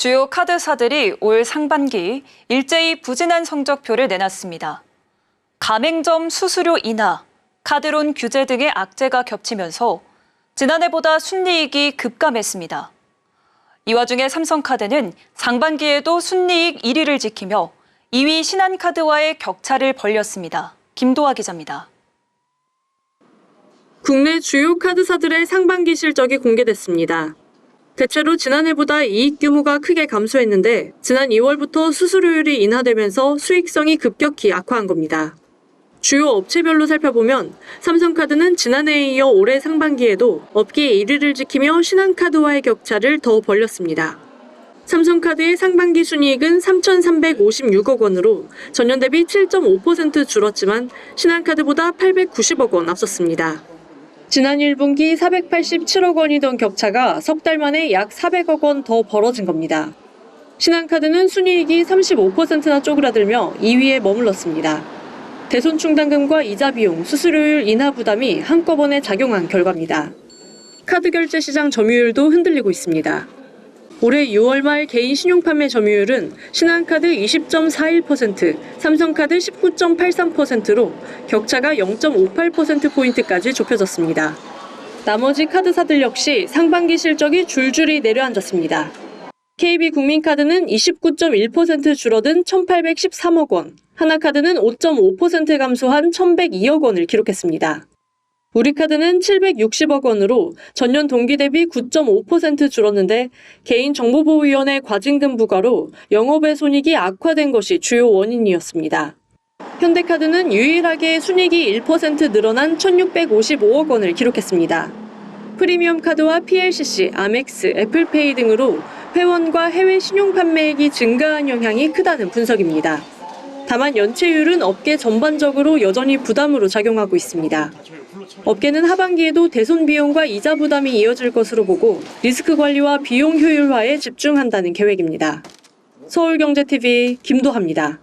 주요 카드사들이 올 상반기 일제히 부진한 성적표를 내놨습니다. 가맹점 수수료 인하, 카드론 규제 등의 악재가 겹치면서 지난해보다 순이익이 급감했습니다. 이 와중에 삼성카드는 상반기에도 순이익 1위를 지키며 2위 신한카드와의 격차를 벌렸습니다. 김도아 기자입니다. 국내 주요 카드사들의 상반기 실적이 공개됐습니다. 대체로 지난해보다 이익 규모가 크게 감소했는데 지난 2월부터 수수료율이 인하되면서 수익성이 급격히 악화한 겁니다. 주요 업체별로 살펴보면 삼성카드는 지난해에 이어 올해 상반기에도 업계 1위를 지키며 신한카드와의 격차를 더 벌렸습니다. 삼성카드의 상반기 순이익은 3,356억 원으로 전년 대비 7.5% 줄었지만 신한카드보다 890억 원 앞섰습니다. 지난 1분기 487억 원이던 격차가 석 달 만에 약 400억 원 더 벌어진 겁니다. 신한카드는 순이익이 35%나 쪼그라들며 2위에 머물렀습니다. 대손 충당금과 이자 비용, 수수료율 인하 부담이 한꺼번에 작용한 결과입니다. 카드 결제 시장 점유율도 흔들리고 있습니다. 올해 6월 말 개인 신용 판매 점유율은 신한카드 20.41%, 삼성카드 19.83%로 격차가 0.58%포인트까지 좁혀졌습니다. 나머지 카드사들 역시 상반기 실적이 줄줄이 내려앉았습니다. KB국민카드는 29.1% 줄어든 1,813억 원, 하나카드는 5.5% 감소한 1,102억 원을 기록했습니다. 우리카드는 760억 원으로 전년 동기 대비 9.5% 줄었는데 개인정보보호위원회 과징금 부과로 영업의 손익이 악화된 것이 주요 원인이었습니다. 현대카드는 유일하게 순이익이 1% 늘어난 1,655억 원을 기록했습니다. 프리미엄 카드와 PLCC, 아멕스, 애플페이 등으로 회원과 해외 신용 판매액이 증가한 영향이 크다는 분석입니다. 다만 연체율은 업계 전반적으로 여전히 부담으로 작용하고 있습니다. 업계는 하반기에도 대손 비용과 이자 부담이 이어질 것으로 보고 리스크 관리와 비용 효율화에 집중한다는 계획입니다. 서울경제TV 김도합니다.